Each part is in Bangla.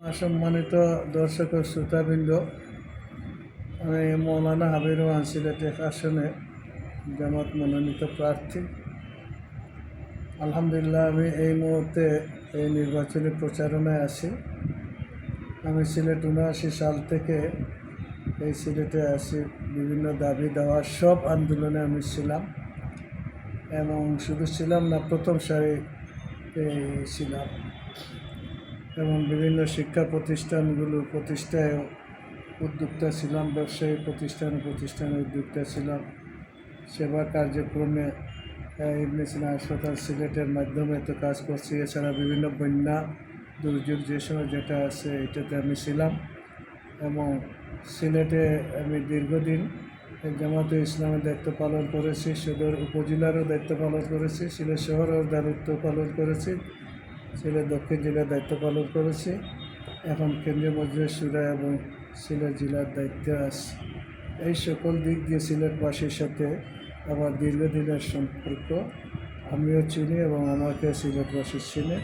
সম্মানিত দর্শক শ্রোতাবৃন্দ, আমি মৌলানা হাবির রহমান সিলেট এক আসনে জামাত মনোনীত প্রার্থী। আলহামদুলিল্লাহ, আমি এই মুহূর্তে এই নির্বাচনী প্রচারণায় আছি। আমি সিলেট উনআশি সাল থেকে এই সিলেটে আসি বিভিন্ন দাবি দেওয়া সব আন্দোলনে আমি ছিলাম এবং শুধু ছিলাম না, প্রথম সারি ছিলাম। এবং বিভিন্ন শিক্ষা প্রতিষ্ঠানগুলো প্রতিষ্ঠায় উদ্যোক্তা ছিলাম, ব্যবসায়ী প্রতিষ্ঠান প্রতিষ্ঠানে উদ্যোক্তা ছিলাম। সেবা কার্যক্রমে ইবনে সিনা হাসপাতাল, সিলেটের মাধ্যমে তো কাজ করছি। এছাড়া বিভিন্ন বন্যা, দুর্যোগ যে সময় যেটা আছে, এটাতে আমি ছিলাম। এবং সিলেটে আমি দীর্ঘদিন জামাতে ইসলামের দায়িত্ব পালন করেছি, সদর উপজেলারও দায়িত্ব পালন করেছি, সিলেট শহরেও দায়িত্ব পালন করেছি। সিলেট দক্ষিণ জেলার দায়িত্ব পালন করেছি। এখন কেন্দ্রীয় মজলিস সুরা এবং সিলেট জেলার দায়িত্বে আছি। এই সকল দিক দিয়ে সিলেটবাসীর সাথে আমার দীর্ঘদিনের সম্পর্ক। আমিও চিনি এবং আমাকে সিলেটবাসী চিনে।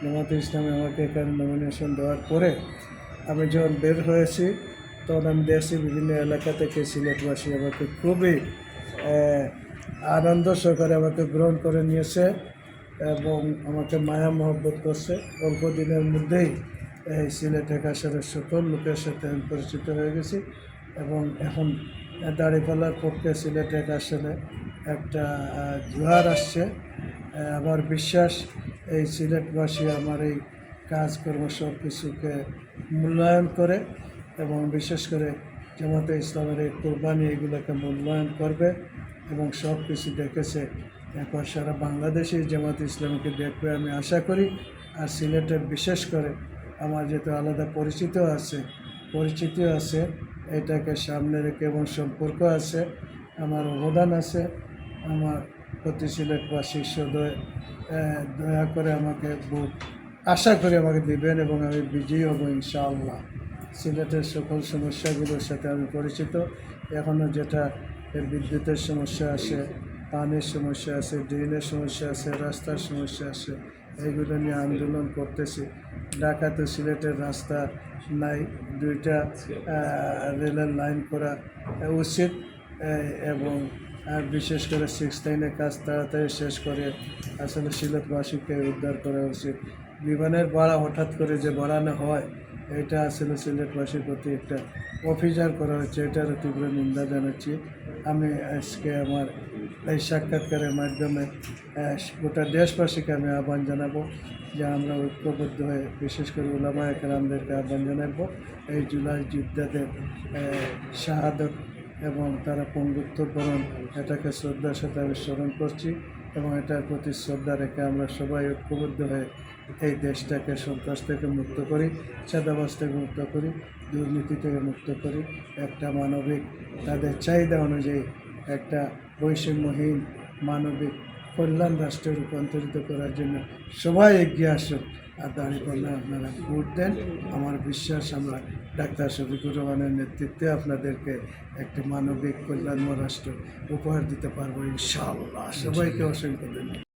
জামাতে ইসলামে আমাকে এখানে নমিনেশন দেওয়ার পরে আমি যখন বের হয়েছি, তখন আমি দেখছি বিভিন্ন এলাকা থেকে সিলেটবাসী আমাকে খুবই আনন্দ সহকারে আমাকে গ্রহণ করে নিয়েছে। এবং আমাকে মায়া মহব্বত করছে। অল্প দিনের মধ্যেই এই সিলেট একাশনের সকল লোকের সাথে আমি পরিচিত হয়ে গেছি এবং এখন দাঁড়িপাল্লার পক্ষে সিলেট একাশনে একটা জোয়ার আসছে। আমার বিশ্বাস এই সিলেটবাসী আমার এই কাজকর্ম সব কিছুকে মূল্যায়ন করে এবং বিশেষ করে জামাতে ইসলামের এই কোরবানি এগুলোকে মূল্যায়ন করবে এবং সব কিছু দেখেছে এরপর সারা বাংলাদেশে জামাত ইসলামকে দেখবে আমি আশা করি আর সিলেটের বিশেষ করে আমার যেহেতু আলাদা পরিচিত আছে পরিচিতি আছে এটাকে সামনে রেখে এবং সম্পর্ক আছে আমার অবদান আছে আমার প্রতি সিলেটবাসী সদয় আহ, দয়া করে আমাকে ভোট আশা করি আমাকে দিবেন এবং আমি বিজয়ী হব ইনশাআল্লাহ। সিলেটের সকল সমস্যাগুলোর সাথে আমি পরিচিত এখনও যেটা বিদ্যুতের সমস্যা আছে পানির সমস্যা আছে, ড্রেনের সমস্যা আছে, রাস্তার সমস্যা আছে এইগুলো নিয়ে আন্দোলন করতেছি। ঢাকাতে সিলেটের রাস্তা নাই, দুইটা রেলের লাইন করা উচিত এবং বিশেষ করে সিক্স লাইনের কাজ তাড়াতাড়ি শেষ করে আসলে সিলেটবাসীকে উদ্ধার করা উচিত। বিমানের ভাড়া হঠাৎ করে যে বাড়ানো হয়, এটা আসলে সিলেটবাসীর প্রতি একটা অফিজার করা হচ্ছে এটারও তীব্র নিন্দা জানাচ্ছি। আমি আজকে আমার এই সাক্ষাৎকারের মাধ্যমে গোটা দেশবাসীকে আমি আহ্বান জানাব যে আমরা ঐক্যবদ্ধ হয়ে বিশেষ করে ওলামা একরামদেরকে আহ্বান জানাব। এই জুলাই যোদ্ধাদের শাহাদত এবং তারা পঙ্গুত্ব বরণ, এটাকে শ্রদ্ধার সাথে আমি স্মরণ করছি এবং এটার প্রতি শ্রদ্ধা রেখে আমরা সবাই ঐক্যবদ্ধ হয়ে এই দেশটাকে সন্ত্রাস থেকে মুক্ত করি চাঁদাবাস থেকে মুক্ত করি, দুর্নীতি থেকে মুক্ত করি। একটা মানবিক তাদের চাহিদা অনুযায়ী একটা বৈষম্যহীন মানবিক কল্যাণ রাষ্ট্রে রূপান্তরিত করার জন্য সবাই এগিয়ে আসুক। আর দাঁড়িয়ে আপনারা ভোট দেন। আমার বিশ্বাস আমরা ডাক্তার শফিকুর রহমানের নেতৃত্বে আপনাদেরকে একটি মানবিক কল্যাণময় রাষ্ট্র উপহার দিতে পারব ইনশাআল্লাহ। সবাইকে অসংখ্য ধন্যবাদ।